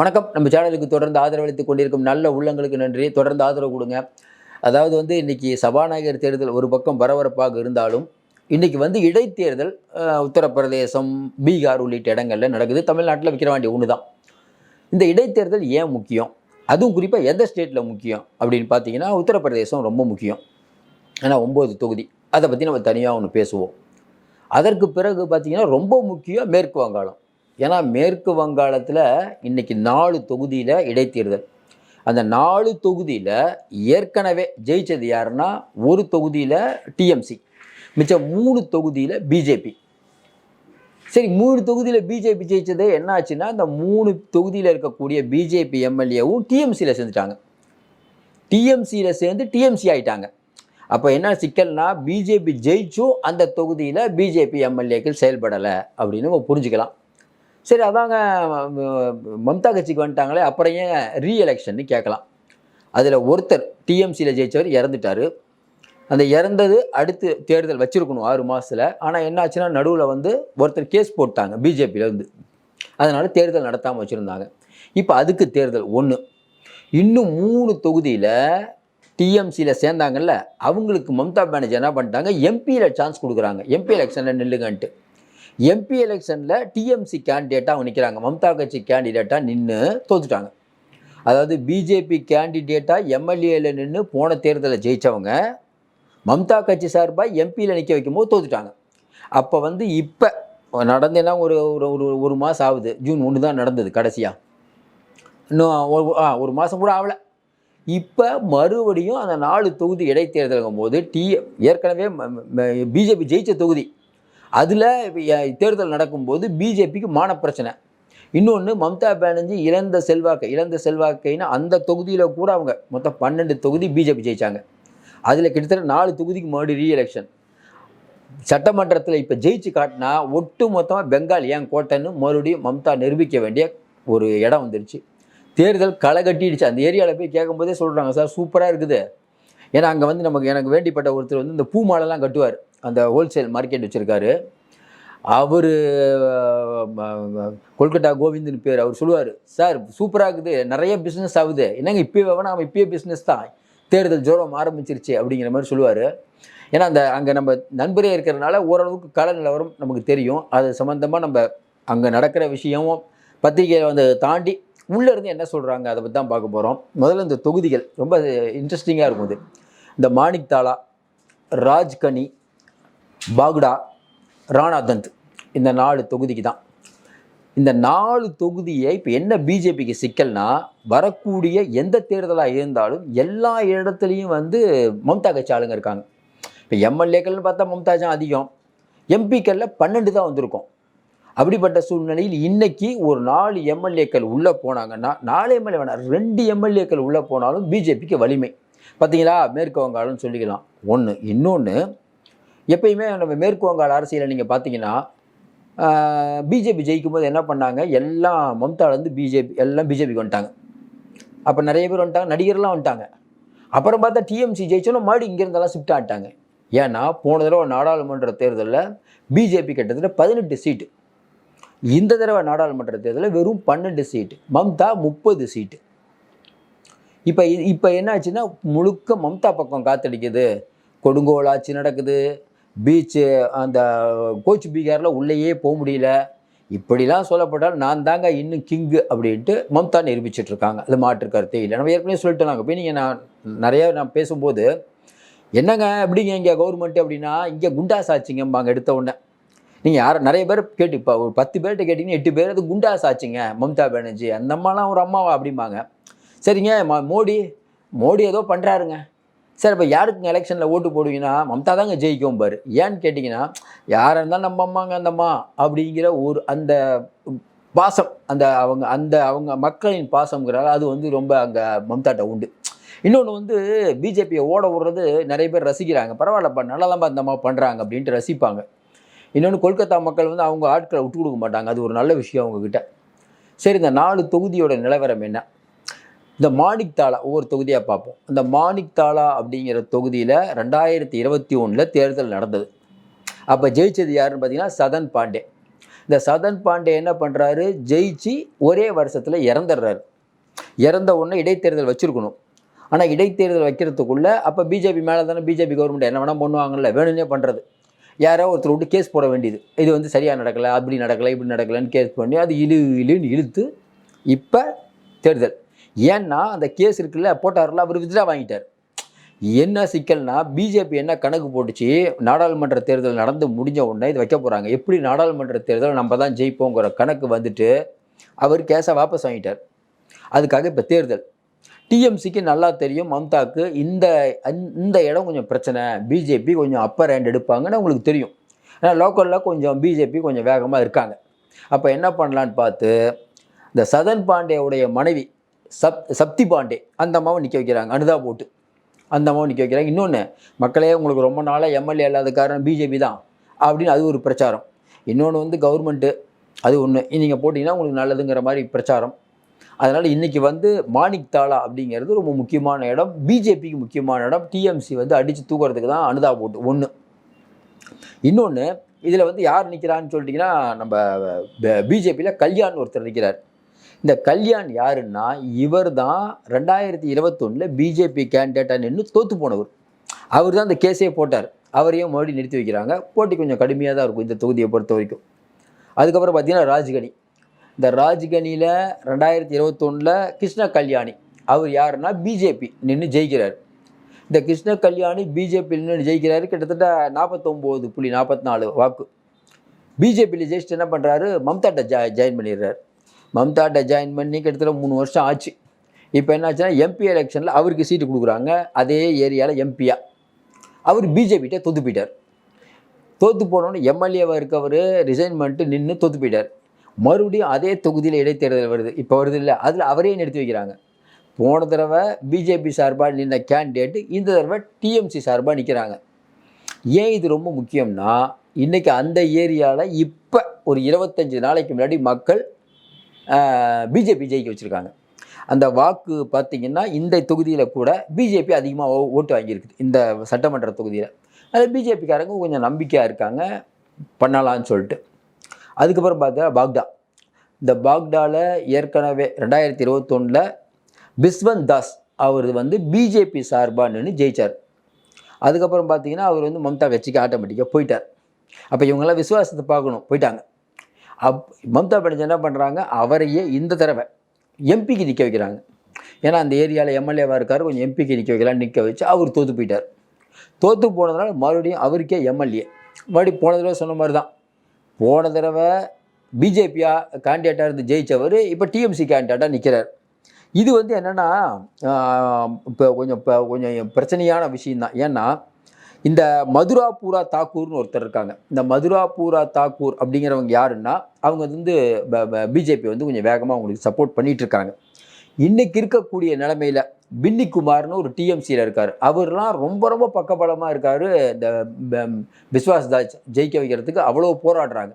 வணக்கம். நம்ம சேனலுக்கு தொடர்ந்து ஆதரவளித்துக் கொண்டிருக்கும் நல்ல உள்ளங்களுக்கு நன்றி. தொடர்ந்து ஆதரவு கொடுங்க. அதாவது வந்து இன்னைக்கு சபாநாயகர் தேர்தல் ஒரு பக்கம் பரபரப்பாக இருந்தாலும் இன்னைக்கு வந்து இடைத்தேர்தல் உத்தரப்பிரதேசம் பீகார் உள்ளிட்ட இடங்களில் நடக்குது. தமிழ்நாட்டில் விற்கிற வேண்டிய ஒன்று தான் இந்த இடைத்தேர்தல் ஏன் முக்கியம்? அதுவும் குறிப்பாக எந்த ஸ்டேட்டில் முக்கியம் அப்படின்னு பார்த்தீங்கன்னா உத்தரப்பிரதேசம் ரொம்ப முக்கியம். ஏன்னா ஒம்பது தொகுதி. அதை பற்றி நம்ம தனியாக ஒன்று பேசுவோம். அதற்கு பிறகு பார்த்தீங்கன்னா ரொம்ப முக்கியம் மேற்கு வங்காளம். ஏன்னா மேற்கு வங்காளத்தில் இன்னைக்கு நாலு தொகுதியில் இடைத்தேர்தல். அந்த நாலு தொகுதியில் ஏற்கனவே ஜெயித்தது யாருன்னா ஒரு தொகுதியில் டிஎம்சி மிச்சம் மூணு தொகுதியில் பிஜேபி சரி மூணு தொகுதியில் பிஜேபி ஜெயித்ததே என்ன ஆச்சுன்னா இந்த மூணு தொகுதியில் இருக்கக்கூடிய பிஜேபி எம்எல்ஏவும் டிஎம்சியில் சேர்ந்துட்டாங்க. டிஎம்சியில் சேர்ந்து டிஎம்சி ஆயிட்டாங்க. அப்போ என்ன சிக்கல்னா பிஜேபி ஜெயிச்சும் அந்த தொகுதியில் பிஜேபி எம்எல்ஏக்கள் செயல்படலை அப்படின்னு நம்ம புரிஞ்சுக்கலாம். சரி அதாங்க மம்தா கட்சிக்கு வந்துட்டாங்களே அப்புறம் ஏன் ரீஎலெக்ஷன்னு கேட்கலாம். அதில் ஒருத்தர் டிஎம்சியில் ஜெயிச்சவர் இறந்துட்டார். அந்த இறந்தது அடுத்து தேர்தல் வச்சுருக்கணும் ஆறு மாதத்தில் ஆனால் என்னாச்சுன்னா நடுவில் வந்து ஒருத்தர் கேஸ் போட்டாங்க பிஜேபியிலேருந்து அதனால் தேர்தல் நடத்தாமல் வச்சுருந்தாங்க. இப்போ அதுக்கு தேர்தல் ஒன்று இன்னும் மூணு தொகுதியில் டிஎம்சியில் சேர்ந்தாங்கல்ல அவங்களுக்கு மம்தா பானர்ஜி என்ன பண்ணிட்டாங்க எம்பியில் சான்ஸ் கொடுக்குறாங்க. எம்பி எலெக்ஷனில் நில்லுங்கன்ட்டு. எம்பி எலெக்ஷனில் டிஎம்சி கேண்டிடேட்டாக அவங்க நிற்கிறாங்க மம்தா கட்சி கேண்டிடேட்டாக நின்று தோத்துட்டாங்க. அதாவது பிஜேபி கேண்டிடேட்டாக எம்எல்ஏல நின்று போன தேர்தலில் ஜெயித்தவங்க மம்தா கட்சி சார்பாக எம்பியில் நிற்க வைக்கும்போது தோத்துட்டாங்க. அப்போ வந்து இப்போ நடந்தேன்னா ஒரு ஒரு ஒரு ஒரு மாதம் ஆகுது. ஜூன் ஒன்று தான் நடந்தது கடைசியாக இன்னும் ஆ ஒரு மாதம் கூட ஆகலை. இப்போ மறுபடியும் அந்த நாலு தொகுதி இடைத்தேர்தலுங்கும் போது டி ஏற்கனவே பிஜேபி ஜெயிச்ச தொகுதி அதில் தேர்தல் நடக்கும்போது பிஜேபிக்கு மான பிரச்சனை இன்னொன்று மம்தா பானர்ஜி இழந்த செல்வாக்கை இழந்த செல்வாக்கைன்னா அந்த தொகுதியில் கூட அவங்க மொத்தம் பன்னெண்டு தொகுதி பிஜேபி ஜெயிச்சாங்க. அதில் கிட்டத்தட்ட நாலு தொகுதிக்கு மறுபடியும் ரீஎலெக்ஷன் சட்டமன்றத்தில் இப்போ ஜெயிச்சு காட்டினா ஒட்டு மொத்தமாக பெங்கால் ஏன் கோட்டைன்னு மறுபடியும் மம்தா நிரூபிக்க வேண்டிய ஒரு இடம் வந்துருச்சு. தேர்தல் களை கட்டிடுச்சு. அந்த ஏரியாவில் போய் கேட்கும்போதே சொல்கிறாங்க சார் சூப்பராக இருக்குது. ஏன்னா அங்கே வந்து நமக்கு எனக்கு வேண்டிப்பட்ட ஒருத்தர் வந்து இந்த பூ மாலைலாம் கட்டுவார். அந்த ஹோல்சேல் மார்க்கெட் வச்சுருக்காரு. அவர் கொல்கட்டா கோவிந்தன் பேர் அவர் சொல்லுவார் சார் சூப்பராக இருக்குது நிறைய பிஸ்னஸ் ஆகுது. என்னங்க இப்போயே வேணா நம்ம இப்பயே பிஸ்னஸ் தான். தேர்தல் ஜோரம் ஆரம்பிச்சிருச்சு அப்படிங்கிற மாதிரி சொல்லுவார். ஏன்னா அந்த அங்கே நம்ம நண்பரே இருக்கிறதுனால ஓரளவுக்கு கல நிலவரம் நமக்கு தெரியும். அது சம்மந்தமாக நம்ம அங்கே நடக்கிற விஷயமும் பத்திரிகையை வந்து தாண்டி உள்ளேருந்து என்ன சொல்கிறாங்க அதை பற்றி தான் பார்க்க போகிறோம் முதல்ல இந்த தொகுதிகள் ரொம்ப இன்ட்ரெஸ்டிங்காக இருக்கும் இது. இந்த மாணிக் தாலா ராஜ்கனி பாகுடா ராணாதந்த் இந்த நாலு தொகுதிக்கு தான் இந்த நாலு தொகுதியை இப்போ என்ன பிஜேபிக்கு சிக்கல்னா வரக்கூடிய எந்த தேர்தலாக இருந்தாலும் எல்லா இடத்துலையும் வந்து மம்தா கட்சி ஆளுங்க இருக்காங்க. இப்போ எம்எல்ஏக்கள்னு பார்த்தா மம்தா தான் அதிகம். எம்பிக்களில் பன்னெண்டு தான் வந்திருக்கும். அப்படிப்பட்ட சூழ்நிலையில் இன்னைக்கு ஒரு நாலு எம்எல்ஏக்கள் உள்ளே போனாங்கன்னா நாலு எம்எல்ஏ வேணாம் ரெண்டு எம்எல்ஏக்கள் உள்ளே போனாலும் பிஜேபிக்கு வலிமை. பார்த்தீங்களா மேற்கு வங்காளம்னு சொல்லிக்கலாம். ஒன்று இன்னொன்று எப்பயுமே நம்ம மேற்கு வங்காள அரசியலை நீங்கள் பார்த்தீங்கன்னா பிஜேபி ஜெயிக்கும் போது என்ன பண்ணாங்க? எல்லாம் மம்தாலேருந்து பிஜேபி எல்லாம் பிஜேபிக்கு வந்துட்டாங்க. அப்போ நிறைய பேர் வந்துட்டாங்க நடிகர்லாம் வந்துட்டாங்க. அப்புறம் பார்த்தா டிஎம்சி ஜெயிச்சோன்னா மறுபடியும் இங்கேருந்தெல்லாம் ஷிஃப்ட் ஆகிட்டாங்க ஏன்னா போன தடவை நாடாளுமன்ற தேர்தலில் பிஜேபி கிட்டத்தட்ட பதினெட்டு சீட்டு இந்த தடவை நாடாளுமன்ற தேர்தலில் வெறும் பன்னெண்டு சீட்டு மம்தா முப்பது சீட்டு இப்போ இப்போ என்னாச்சுன்னா முழுக்க மம்தா பக்கம் காத்தடிக்குது. கொடுங்கோல் ஆட்சி நடக்குது. பீச்சு அந்த கோச் பீகாரில் உள்ளேயே போக முடியல. இப்படிலாம் சொல்லப்பட்டால் நான் தாங்க இன்னும் கிங்கு அப்படின்ட்டு மம்தா நிரூபிச்சிட்டு இருக்காங்க அது மாற்று கருத்தே இல்லை. நம்ம ஏற்கனவே சொல்லிட்டோம். நாங்கள் போய் நீங்கள் நான் நிறைய நான் பேசும்போது என்னங்க எப்படிங்க இங்கே கவர்மெண்ட் அப்படின்னா இங்கே குண்டாஸ் ஆச்சுங்கம்பாங்க எடுத்த உடனே. நீங்கள் யார் நிறைய பேர் கேட்டு இப்போ ஒரு பத்து பேர்கிட்ட கேட்டிங்கன்னா எட்டு பேர் அது குண்டாஸ் ஆச்சுங்க மம்தா பானர்ஜி. அந்த அம்மாலாம் ஒரு அம்மாவா அப்படிம்பாங்க. சரிங்க ம- மோடி மோடி ஏதோ பண்ணுறாருங்க சார் இப்போ யாருக்குங்க எலெக்ஷனில் ஓட்டு போடுவீங்கன்னா மம்தா தாங்க ஜெயிக்கும் பாரு. ஏன்னு கேட்டிங்கன்னா யாராக இருந்தாலும் நம்ம அம்மாங்க அந்தம்மா அப்படிங்கிற ஒரு அந்த பாசம் அந்த அவங்க அந்த அவங்க மக்களின் பாசம்ங்கிறால அது வந்து ரொம்ப அங்கே மம்தாட்ட உண்டு. இன்னொன்று வந்து பிஜேபியை ஓட விடுறது நிறைய பேர் ரசிக்கிறாங்க. பரவாயில்லப்பா நல்லா தான் அந்த பண்ணுறாங்க அப்படின்ட்டு ரசிப்பாங்க. இன்னொன்று கொல்கத்தா மக்கள் வந்து அவங்க ஆட்களை விட்டு கொடுக்க மாட்டாங்க. அது ஒரு நல்ல விஷயம் அவங்கக்கிட்ட சரி இந்த நாலு தொகுதியோட நிலவரம் என்ன? இந்த மாணிக் தாலா ஒவ்வொரு தொகுதியாக பார்ப்போம். இந்த மாணிக் தாலா அப்படிங்கிற தொகுதியில் ரெண்டாயிரத்தி இருபத்தி ஒன்றில் தேர்தல் நடந்தது. அப்போ ஜெயிச்சது யாருன்னு பார்த்தீங்கன்னா சதன் பாண்டே. இந்த சதன் பாண்டே என்ன பண்ணுறாரு ஜெயிச்சு ஒரே வருஷத்தில் இறந்துடுறாரு. இறந்த உடனே இடைத்தேர்தல் வச்சுருக்கணும். ஆனால் இடைத்தேர்தல் வைக்கிறதுக்குள்ளே அப்போ பிஜேபி மேலே தானே பிஜேபி கவர்மெண்ட் என்ன வேணால் பண்ணுவாங்கல்ல வேணும்னே பண்ணுறது யாரோ ஒருத்தர் விட்டு கேஸ் போட வேண்டியது. இது வந்து சரியாக நடக்கலை அப்படி நடக்கலை இப்படி நடக்கலைன்னு கேஸ் பண்ணி அது இழு இழுன்னு இழுத்து இப்போ தேர்தல். ஏன்னா அந்த கேஸ் இருக்குல்ல போட்டார்ல அவர் வித்ரா வாங்கிட்டார். என்ன சிக்கல்னா பிஜேபி என்ன கணக்கு போட்டுச்சு நாடாளுமன்ற தேர்தல் நடந்து முடிஞ்ச உடனே இது வைக்க போகிறாங்க எப்படி நாடாளுமன்ற தேர்தல் நம்ம தான் ஜெயிப்போங்கிற கணக்கு வந்துட்டு அவர் கேஸை வாபஸ் வாங்கிட்டார். அதுக்காக இப்போ தேர்தல். டிஎம்சிக்கு நல்லா தெரியும் மம்தாக்கு இந்த இந்த இடம் கொஞ்சம் பிரச்சனை பிஜேபி கொஞ்சம் அப்பர் ஹேண்ட் எடுப்பாங்கன்னு உங்களுக்கு தெரியும். ஏன்னா லோக்கலில் கொஞ்சம் பிஜேபி கொஞ்சம் வேகமாக இருக்காங்க. அப்போ என்ன பண்ணலான்னு பார்த்து இந்த சதன் பாண்டேவுடைய மனைவி சப் சப்தி பாண்டே அந்த அம்மாவை நிற்க வைக்கிறாங்க அனுதா போட்டு. அந்த அம்மாவை நிற்க வைக்கிறாங்க. இன்னொன்று மக்களே உங்களுக்கு ரொம்ப நாளாக எம்எல்ஏ இல்லாத காரணம் பிஜேபி தான் அப்படின்னு அது ஒரு பிரச்சாரம். இன்னொன்று வந்து கவர்மெண்ட்டு அது ஒன்று நீங்கள் போட்டிங்கன்னா உங்களுக்கு நல்லதுங்கிற மாதிரி பிரச்சாரம். அதனால் இன்றைக்கி வந்து மாணிக் தாலா அப்படிங்கிறது ரொம்ப முக்கியமான இடம். பிஜேபிக்கு முக்கியமான இடம். டிஎம்சி வந்து அடித்து தூக்குறதுக்கு தான் அனுதா போட்டு ஒன்று இன்னொன்று இதில் வந்து யார் நிற்கிறான்னு சொல்லிட்டிங்கன்னா நம்ம பிஜேபியில் கல்யாண் ஒருத்தர் நிற்கிறார் இந்த கல்யாண் யாருன்னா இவர் தான் ரெண்டாயிரத்தி இருபத்தொன்னில் பிஜேபி கேண்டிடேட்டாக நின்று தோற்று போனவர். அவர் தான் இந்த கேஸே போட்டார். அவரையும் மறுபடியும் நிறுத்தி வைக்கிறாங்க. போட்டி கொஞ்சம் கடுமையாக தான் இருக்கும் இந்த தொகுதியை பொறுத்த வரைக்கும். அதுக்கப்புறம் பார்த்தீங்கன்னா ராஜ்கனி. இந்த ராஜ்கனியில் ரெண்டாயிரத்தி இருபத்தொன்னில் கிருஷ்ண கல்யாணி. அவர் யாருன்னா பிஜேபி நின்று ஜெயிக்கிறார். இந்த கிருஷ்ண கல்யாணி பிஜேபியில் நின்று ஜெயிக்கிறாரு. கிட்டத்தட்ட நாற்பத்தொம்போது புள்ளி நாற்பத்தி நாலு வாக்கு. பிஜேபியில் ஜெயிச்சுட்டு என்ன பண்ணுறாரு மம்தாட்ட ஜா ஜாயின் பண்ணிடுறாரு. மம்தாட்ட ஜாயின் பண்ணி கிட்டத்தட்ட மூணு வருஷம் ஆச்சு. இப்போ என்னாச்சுன்னா எம்பி எலெக்ஷனில் அவருக்கு சீட்டு கொடுக்குறாங்க. அதே ஏரியாவில் எம்பியா அவர் பிஜேபிகிட்ட தொத்து போயிட்டார் தோத்து போனோன்னு எம்எல்ஏவாக இருக்கவர் ரிசைன் பண்ணிட்டு நின்று தோத்து போயிட்டார் மறுபடியும் அதே தொகுதியில் இடைத்தேர்தல் வருது. இப்போ வருது இல்லை. அதில் அவரே நிறுத்தி வைக்கிறாங்க. போன தடவை பிஜேபி சார்பாக நின்ற கேண்டிடேட்டு இந்த தடவை டிஎம்சி சார்பாக நிற்கிறாங்க ஏன் இது ரொம்ப முக்கியம்னா இன்றைக்கி அந்த ஏரியாவில் இப்போ ஒரு இருபத்தஞ்சி நாளைக்கு முன்னாடி மக்கள் பிஜேபி ஜெயிக்க வச்சுருக்காங்க. அந்த வாக்கு பார்த்திங்கன்னா இந்த தொகுதியில் கூட பிஜேபி அதிகமாக ஓட்டு வாங்கியிருக்குது இந்த சட்டமன்ற தொகுதியில். அது பிஜேபிக்காரங்க கொஞ்சம் நம்பிக்கையாக இருக்காங்க. பண்ணலான்னு சொல்லிட்டு. அதுக்கப்புறம் பார்த்தா பாக்டா. இந்த பாக்டாவில் ஏற்கனவே ரெண்டாயிரத்தி இருபத்தொன்னில் பிஸ்வந்த் தாஸ் அவர் வந்து பிஜேபி சார்பாக நின்று ஜெயிச்சார். அதுக்கப்புறம் பார்த்தீங்கன்னா அவர் வந்து மம்தா கட்சிக்கு ஆட்டோமேட்டிக்காக போயிட்டார். அப்போ இவங்கெல்லாம் விசுவாசத்தை பார்க்கணும். போயிட்டாங்க. அப் மம்தா பானர்ஜி என்ன பண்ணுறாங்க அவரையே இந்த தடவை எம்பிக்கு நிற்க வைக்கிறாங்க. ஏன்னா அந்த ஏரியாவில் எம்எல்ஏவாக இருக்கார். கொஞ்சம் எம்பிக்கு நிற்க வைக்கலாம் நிற்க வச்சு அவர் தோற்று போயிட்டார். தோற்று போனதுனால மறுபடியும் அவருக்கே எம்எல்ஏ. மறுபடியும் போன தடவை சொன்ன மாதிரி தான் போன தடவை பிஜேபியாக கேண்டிடேட்டாக இருந்து ஜெயித்தவர் இப்போ டிஎம்சி கேண்டிடேட்டாக நிற்கிறார் இது வந்து என்னென்னா இப்போ கொஞ்சம் இப்போ கொஞ்சம் பிரச்சனையான விஷயம்தான். ஏன்னா இந்த மதுராபூரா தாக்கூர்னு ஒருத்தர் இருக்காங்க. இந்த மதுராபூரா தாக்கூர் அப்படிங்கிறவங்க யாருன்னா அவங்க வந்து பிஜேபி வந்து கொஞ்சம் வேகமாக அவங்களுக்கு சப்போர்ட் பண்ணிட்டு இருக்காங்க. இன்னைக்கு இருக்கக்கூடிய நிலமையில் பின்னி குமார்னு ஒரு டிஎம்சியில் இருக்கார். அவர்லாம் ரொம்ப ரொம்ப பக்கபலமாக இருக்கார். இந்த ப- விஸ்வாஸ் ஜெயிக்க வைக்கிறதுக்கு அவ்வளோ போராடுறாங்க.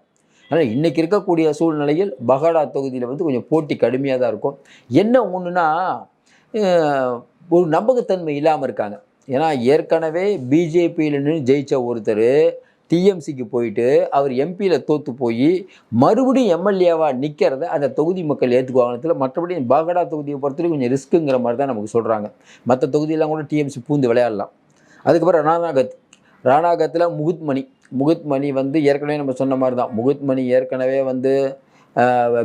ஆனால் இன்றைக்கி இருக்கக்கூடிய சூழ்நிலையில் பகாடா தொகுதியில் வந்து கொஞ்சம் போட்டி கடுமையாக தான் இருக்கும். என்ன ஒன்றுனா ஒரு நம்பகத்தன்மை இல்லாமல் இருக்காங்க. ஏன்னா ஏற்கனவே பிஜேபியில் நின்று ஜெயித்த ஒருத்தர் டிஎம்சிக்கு போயிட்டு அவர் எம்பியில் தோற்று போய் மறுபடியும் எம்எல்ஏவாக நிற்கிறத அந்த தொகுதி மக்கள் ஏற்றுக்குவாங்கத்தில் மற்றபடி பாகடா தொகுதியை பொறுத்தவரைக்கும் கொஞ்சம் ரிஸ்க்குங்கிற மாதிரி தான் நமக்கு சொல்கிறாங்க மற்ற தொகுதியெல்லாம் கூட டிஎம்சி பூந்து விளையாடலாம். அதுக்கப்புறம் ராணாகத். ராணாகத்தில் முகுத்மணி. முகுத்மணி வந்து ஏற்கனவே நம்ம சொன்ன மாதிரி தான். முகுத்மணி ஏற்கனவே வந்து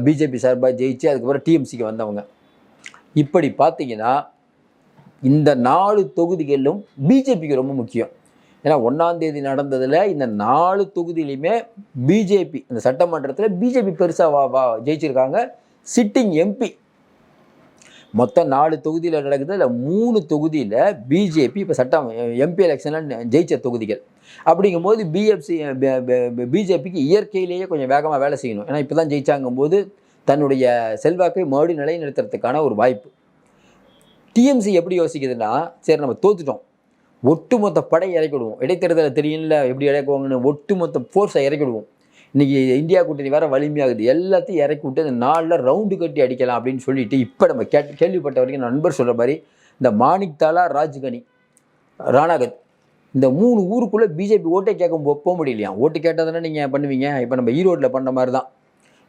பிஜேபி சார்பாக ஜெயிச்சு அதுக்கப்புறம் டிஎம்சிக்கு வந்தவங்க. இப்படி பார்த்தீங்கன்னா இந்த நாலு தொகுதிகளிலும் பிஜேபிக்கு ரொம்ப முக்கியம். ஏன்னா ஒன்றாம் தேதி நடந்ததில் இந்த நாலு தொகுதியிலையுமே பிஜேபி இந்த சட்டமன்றத்தில் பிஜேபி பெருசாக வா வா ஜெயிச்சிருக்காங்க. சிட்டிங் எம்பி மொத்தம் நாலு தொகுதியில் நடக்குது. இல்லை மூணு தொகுதியில் பிஜேபி இப்போ சட்டம் எம்பி எலெக்ஷனில் ஜெயிச்ச தொகுதிகள். அப்படிங்கும்போது பிஎஃப்சி பிஜேபிக்கு இயற்கையிலேயே கொஞ்சம் வேகமாக வேலை செய்யணும். ஏன்னா இப்போ தான் ஜெயிச்சாங்கும்போது தன்னுடைய செல்வாக்கை மறுபடியும் நிலைநிறுத்துறதுக்கான ஒரு வாய்ப்பு. டிஎம்சி எப்படி யோசிக்குதுன்னா சரி நம்ம தோத்துட்டோம். ஒட்டுமொத்த படை இறக்கிடுவோம் இடைத்தேர்தலை தெரியும்ல எப்படி இறக்குவாங்கன்னு ஒட்டுமொத்த ஃபோர்ஸை இறக்கிடுவோம் இன்றைக்கி இந்தியா கூட்டணி வேறு வலிமையாகுது. எல்லாத்தையும் இறக்கி விட்டு அந்த நாளில் ரவுண்டு கட்டி அடிக்கலாம் அப்படின்னு சொல்லிட்டு இப்போ நம்ம கே கேள்விப்பட்ட வரைக்கும் நண்பர் சொல்கிற மாதிரி இந்த மாணிக் தாலா ராஜ்கனி ராணாகத் இந்த மூணு ஊருக்குள்ளே பிஜேபி ஓட்டே கேட்க போ- போக முடியலையா? ஓட்டு கேட்டால் தானே நீங்கள் பண்ணுவீங்க? இப்போ நம்ம ஈரோட்டில் பண்ண மாதிரி தான்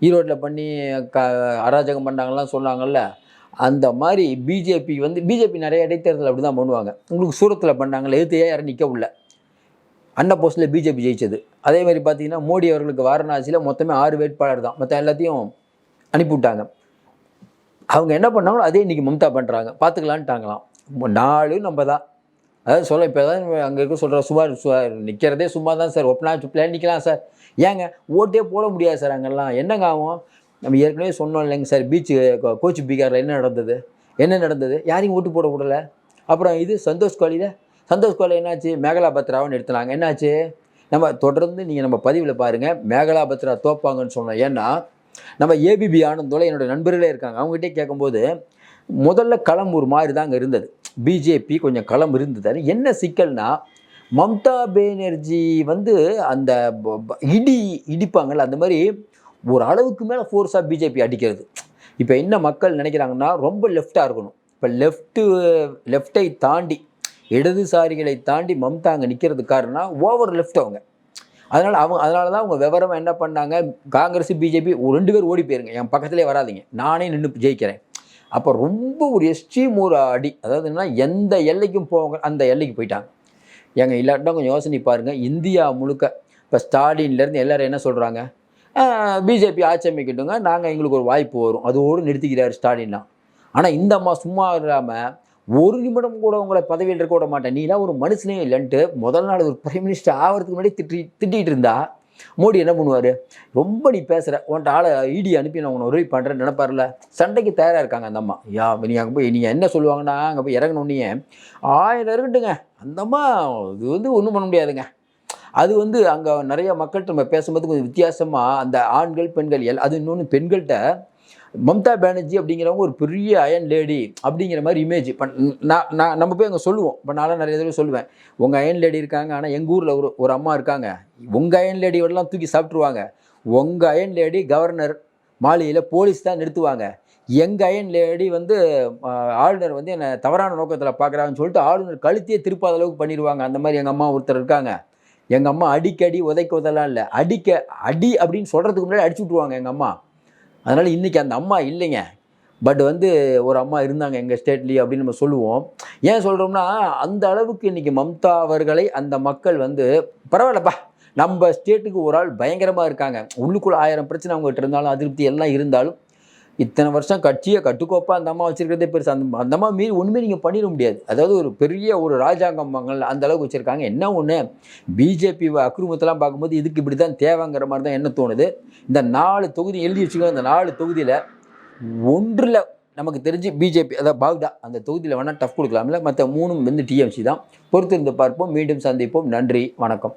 ஈரோட்டில் பண்ணி க அராஜகம் பண்ணாங்கலாம் சொன்னாங்கல்ல. அந்த மாதிரி பிஜேபி வந்து பிஜேபி நிறைய இடைத்தேர்தல் அப்படி தான் பண்ணுவாங்க. உங்களுக்கு சூரத்தில் பண்ணாங்களே எதிர்த்து யாரும் நிற்க உள்ள அண்ணா போஸ்டில் பிஜேபி ஜெயிச்சது. அதே மாதிரி பார்த்தீங்கன்னா மோடி அவர்களுக்கு வாரணாசியில் மொத்தமே ஆறு வேட்பாளர் தான். மற்ற எல்லாத்தையும் அனுப்பிவிட்டாங்க அவங்க என்ன பண்ணாங்களோ அதே இன்றைக்கி மம்தா பண்ணுறாங்க பார்த்துக்கலான்ட்டாங்களாம் நாலு நம்ம தான் அதாவது சொல்ல இப்போ தான் அங்கே இருக்க சொல்கிற சுமார் நிற்கிறதே சும்மா தான் சார். ஒப்பனா பிளான் நிற்கலாம் சார். ஏங்க ஓட்டே போட முடியாது சார் அங்கெல்லாம். என்னங்க ஆகும்? நம்ம ஏற்கனவே சொன்னோம் இல்லைங்க சார் பீச்சு கோச் பீகாரில் என்ன நடந்தது? என்ன நடந்தது? யாரையும் ஓட்டு போட விடல. அப்புறம் இது சந்தோஷ் கோலியில் சந்தோஷ் கோலி என்னாச்சு? மேகலா பத்ராவை நிறுத்தினாங்க என்னாச்சு? நம்ம தொடர்ந்து நீங்கள் நம்ம பதிவில் பாருங்கள் மேகலா பத்ரா தோப்பாங்கன்னு சொன்னோம். ஏன்னா நம்ம ஏபிபி ஆனந்தோட என்னோடய நண்பர்களே இருக்காங்க. அவங்ககிட்டே கேட்கும்போது முதல்ல களம் ஒரு மாதிரி தான் அங்கே இருந்தது பிஜேபி கொஞ்சம் களம் இருந்தது என்ன சிக்கல்னா மம்தா பேனர்ஜி வந்து அந்த இடி இடிப்பாங்கல்ல அந்த மாதிரி ஒரு அளவுக்கு மேலே ஃபோர்ஸாக பிஜேபி அடிக்கிறது. இப்போ என்ன மக்கள் நினைக்கிறாங்கன்னா ரொம்ப லெஃப்டாக இருக்கணும். இப்போ லெஃப்ட்டு லெஃப்டை தாண்டி இடதுசாரிகளை தாண்டி மம்தா அங்கே நிற்கிறது காரணம்னா ஓவர் லெஃப்ட் அவங்க. அதனால் அவங்க அதனால தான் அவங்க விவரமாக என்ன பண்ணாங்க காங்கிரஸ் பிஜேபி ரெண்டு பேர் ஓடி போயிருங்க. என் பக்கத்துலேயே வராதிங்க. நானே நின்று ஜெயிக்கிறேன். அப்போ ரொம்ப ஒரு எஸ்ட்ரீம் ஒரு அடி. அதாவது என்னன்னா எந்த எல்லைக்கும் போவாங்க அந்த எல்லைக்கு போயிட்டாங்க. எங்கள் இல்லாட்டா கொஞ்சம் யோசனை பாருங்கள் இந்தியா முழுக்க இப்போ ஸ்டாலின்லேருந்து எல்லோரும் என்ன சொல்கிறாங்க பிஜேபி ஆட்சி அமைக்கட்டுங்க. நாங்கள் எங்களுக்கு ஒரு வாய்ப்பு வரும். அதோடு நிறுத்திக்கிறார் ஸ்டாலின்லாம் ஆனால் இந்த அம்மா சும்மா இல்லாமல் ஒரு நிமிடம் கூட உங்களை பதவியில் இருக்க விட மாட்டேன். நீலாம் ஒரு மனுஷனே இல்லைன்ட்டு முதல் நாள் ஒரு பிரைம் மினிஸ்டர் ஆகிறதுக்கு முன்னாடி திட்டி திட்டிகிட்டு இருந்தா மோடி என்ன பண்ணுவார்? ரொம்ப நீ பேசுகிற உன்ட்ட ஆளை இடி அனுப்பி நான் உன்னை உதவி பண்ணுறேன்னு நினைப்பார்ல சண்டைக்கு தயாராக இருக்காங்க அந்த அம்மா. யா நீ அங்கே போய் நீங்கள் என்ன சொல்லுவாங்கன்னா அங்கே போய் இறங்கணுன்னே ஆயிரம் இருக்கட்டுங்க. அந்த அம்மா இது வந்து ஒன்றும் பண்ண முடியாதுங்க. அது வந்து அங்கே நிறைய மக்கள்கிட்ட நம்ம பேசும்போது கொஞ்சம் வித்தியாசமாக அந்த ஆண்கள் பெண்கள் எல் அது இன்னொன்று பெண்கள்கிட்ட மம்தா பானர்ஜி அப்படிங்கிறவங்க ஒரு பெரிய அயன் லேடி அப்படிங்கிற மாதிரி இமேஜ் இப்போ நான் நான் நம்ம போய் அங்கே சொல்லுவோம். இப்போ நான்லாம் நிறைய தடவை சொல்லுவேன். உங்கள் அயன் லேடி இருக்காங்க ஆனால் எங்கள் ஊரில் ஒரு ஒரு அம்மா இருக்காங்க. உங்கள் அயன் லேடியோடலாம் தூக்கி சாப்பிட்ருவாங்க உங்கள் அயன் லேடி கவர்னர் மாளிகையில் போலீஸ் தான் நிறுத்துவாங்க. எங்கள் அயன் லேடி வந்து ஆளுநர் வந்து என்னை தவறான நோக்கத்தில் பார்க்குறாங்கன்னு சொல்லிட்டு ஆளுநர் கழுத்தியே திருப்பாத அளவுக்கு பண்ணிடுவாங்க அந்த மாதிரி எங்கள் அம்மா ஒருத்தர் இருக்காங்க. எங்கள் அம்மா அடிக்கடி உதைக்க உதலாம் இல்லை. அடிக்க அடி அப்படின்னு சொல்கிறதுக்கு முன்னாடி அடிச்சு விட்ருவாங்க எங்கள் அம்மா. அதனால் இன்றைக்கி அந்த அம்மா இல்லைங்க. பட் வந்து ஒரு அம்மா இருந்தாங்க எங்கள் ஸ்டேட்லேயே அப்படின்னு நம்ம சொல்லுவோம். ஏன் சொல்கிறோம்னா அந்த அளவுக்கு இன்றைக்கி மம்தா அவர்களை அந்த மக்கள் வந்து பரவாயில்லப்பா நம்ம ஸ்டேட்டுக்கு ஒரு ஆள் பயங்கரமாக இருக்காங்க. உள்ளுக்குள்ள ஆயிரம் பிரச்சனை அவங்ககிட்ட இருந்தாலும் அதிருப்தி எல்லாம் இருந்தாலும் இத்தனை வருஷம் கட்சியை கட்டுக்கோப்பாக அந்த அம்மா வச்சுருக்கிறதே பெருசு. அந்த அந்த அம்மா மீறி ஒன்றுமே நீங்கள் பண்ணிட முடியாது. அதாவது ஒரு பெரிய ஒரு ராஜாங்கம் மங்கள் அந்த அளவுக்கு வச்சுருக்காங்க. என்ன ஒன்று பிஜேபி அக்ரூமத்தெல்லாம் பார்க்கும்போது இதுக்கு இப்படி தான் தேவைங்கிற மாதிரி தான் என்ன தோணுது? இந்த நாலு தொகுதி எழுதி வச்சுக்கோங்க. இந்த நாலு தொகுதியில் ஒன்றில் நமக்கு தெரிஞ்சு பிஜேபி அதாவது பாக்டா அந்த தொகுதியில் வேணால் டஃப் கொடுக்கலாம்ல. மற்ற மூணும் வந்து டிஎம்சி தான். பொறுத்திருந்து பார்ப்போம். மீண்டும் சந்திப்போம். நன்றி. வணக்கம்.